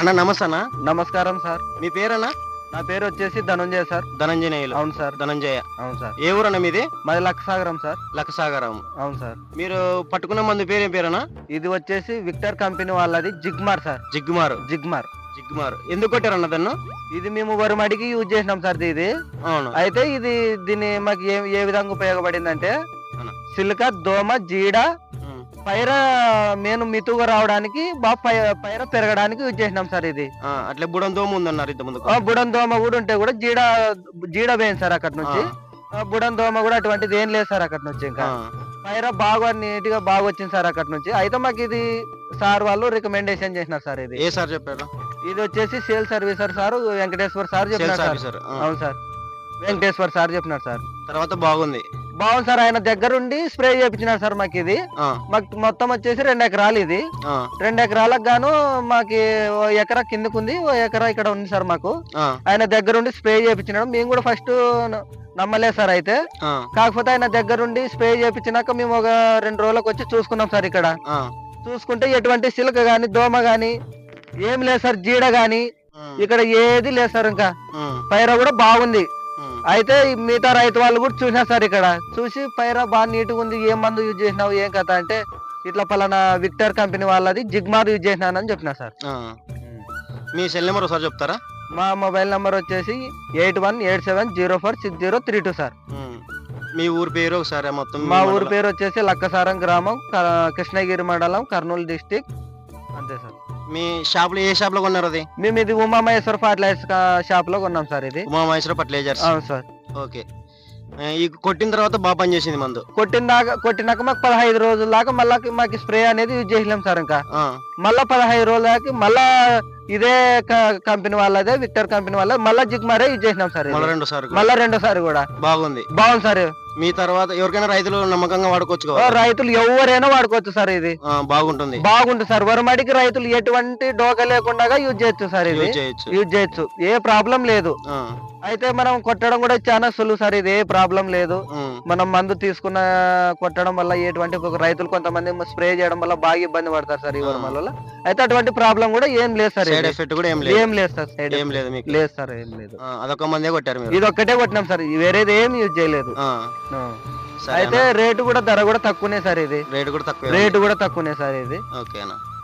అన్న నమస్తే అన్న నమస్కారం సార్. మీ పేరన్నా? నా పేరు వచ్చేసి ధనుంజయ సార్. ధనంజనేయులు. అవును సార్. ధనంజయ. అవును సార్. ఏ ఊరన్న మీది? మాది లక్షసాగరం సార్. లక్కసాగరం అవును సార్. మీరు పట్టుకున్న మందు పేరు ఏం పేరన్నా? ఇది వచ్చేసి విక్టర్ కంపెనీ వాళ్ళది జిగ్మార్ సార్. జిగ్గుమారు జిగ్మార్. జిగ్గుమారు ఎందుకు కొట్టారన్న దాన్ని? ఇది మేము వరిమడికి యూజ్ చేసినాం సార్ ఇది. అవును. అయితే ఇది దీన్ని మాకు ఏ ఏ విధంగా ఉపయోగపడిందంటే అవునా. సిలిక దోమ జీడ. పైర మేను మితుగా రావడానికి బాగా పై పైర పెరగడానికి యూజ్ చేసినాం సార్ ఇది. ఆ, అట్లే బుడం దోమ ఉందన్నారు ఇంత ముందు ఆ, బుడం దోమ కూడా ఉంటే కూడా జీడ జీడ వేయండి సార్ అక్కడ నుంచి. ఆ, బుడం దోమ కూడా అటువంటిది ఏం లేదు సార్ అక్కడ నుంచి ఇంకా. పైర బాగా నీట్గా బాగా వచ్చింది సార్ అక్కడ నుంచి. అయితే మాకు ఇది సార్ వాళ్ళు రికమెండేషన్ చేసినారు సార్ ఇది. ఏ సార్ చెప్పారు? ఇది వచ్చేసి sale servicer sir Venkateshwar sir చెప్పినారు సార్. ఆ. అవును సార్. వెంకటేశ్వర్ సార్ చెప్పినారు సార్. తర్వాత బాగుంది. బాగుంది సార్ ఆయన దగ్గరుండి స్ప్రే చేయించినారు సార్ మాకు ఇది. మాకు మొత్తం వచ్చేసి రెండు ఎకరాలు ఇది. రెండు ఎకరాలకు గాను మాకు ఓ ఎకరా కిందకు ఉంది ఓ ఎకరా ఇక్కడ ఉంది సార్ మాకు. ఆయన దగ్గరుండి స్ప్రే చేయించినాడు మేము కూడా ఫస్ట్ నమ్మలేదు సార్ అయితే. కాకపోతే ఆయన దగ్గరుండి స్ప్రే చేయించినాక మేము ఒక రెండు రోజులకు వచ్చి చూసుకున్నాం సార్ ఇక్కడ. చూసుకుంటే ఎటువంటి సిలక గాని దోమ గాని ఏం లేదు సార్ జీడ గాని. ఇక్కడ ఏది లేదు సార్ ఇంకా. పైర కూడా బాగుంది. అయితే మిగతా రైతు వాళ్ళు కూడా చూసినారు సార్ ఇక్కడ చూసి పైర బాగా నీట్గా ఉంది ఏం మందు యూజ్ చేసినావు ఏం కథ అంటే ఇట్లా పలానా విక్టర్ కంపెనీ వాళ్ళది జిగ్మార్ యూజ్ చేసినానని చెప్పిన సార్. మీ సెల్ నెంబర్ ఒకసారి చెప్తారా మా మొబైల్ నంబర్ వచ్చేసి eight one eight seven zero four six zero three two sir. మీ ఊరు పేరు ఒకసారి మొత్తం మీ ఊరు. పేరు వచ్చేసి లక్కసారం గ్రామం కృష్ణగిరి మండలం కర్నూలు డిస్టిక్ అంతే సార్ మీ షాప్లో ఏ షాప్లో కొన్నారు అది? మేము ఇది ఉమామహేశ్వర ఫర్టిలైజర్స్ షాప్లో కొన్నాం సార్ ఇది. ఉమా మహేశ్వర ఫర్టిలైజర్స్ అవును సార్. ఓకే. ఈ కొట్టిన తర్వాత బాగా పనిచేసింది మందు. కొట్టిన దాకా కొట్టినాక మాకు పదహైదు రోజుల దాకా మళ్ళా మాకు స్ప్రే అనేది యూజ్ చేయలేం సార్ ఇంకా. మళ్ళా పదహైదు రోజుల దాకా మళ్ళా ఇదే కంపెనీ వాళ్ళదే విక్టర్ కంపెనీ వాళ్ళ మళ్ళా జిగ్మారే యూజ్ చేసినాం సార్ ఇది. మళ్ళీ రెండోసారి కూడా. బాగుంది. బాగుంది సార్. మీ తర్వాత ఎవరికైనా రైతులు నమ్మకంగా వాడుకోవచ్చు రైతులు ఎవరైనా వాడుకోవచ్చు సార్ ఇది. బాగుంటుంది. బాగుంటుంది సార్. వరమడికి రైతులు ఎటువంటి డోక లేకుండా యూజ్ చేయొచ్చు సార్ ఇది. యూజ్ చేయొచ్చు. ఏ ప్రాబ్లం లేదు. అయితే మనం కొట్టడం కూడా చాలా సులువు సార్ ఇది. ఏ ప్రాబ్లం లేదు. మనం మందు తీసుకున్న కొట్టడం వల్ల ఎటువంటి రైతులు కొంతమంది స్ప్రే చేయడం వల్ల బాగా ఇబ్బంది పడతారు సార్ ఈ ఆ. వరమల వల్ల. అయితే అటువంటి ప్రాబ్లం కూడా ఏం లేదు సార్ సైడ్. ఎఫెక్ట్ కూడా ఏం లేదు. ఏం లేదు సార్ సైడ్ ఏం లేదు మీకు. లేదు సార్ ఏం లేదు. అదొక మందే కొట్టారు మీరు. ఇది ఒక్కటే కొట్టినాం సార్ వేరేది ఏం యూజ్ చేయలేదు. అయితే రేటు కూడా ధర కూడా తక్కువనే సార్ ఇది. రేట్ కూడా తక్కువ రేటు కూడా తక్కువనే సార్ ఇది. ఓకే అన్న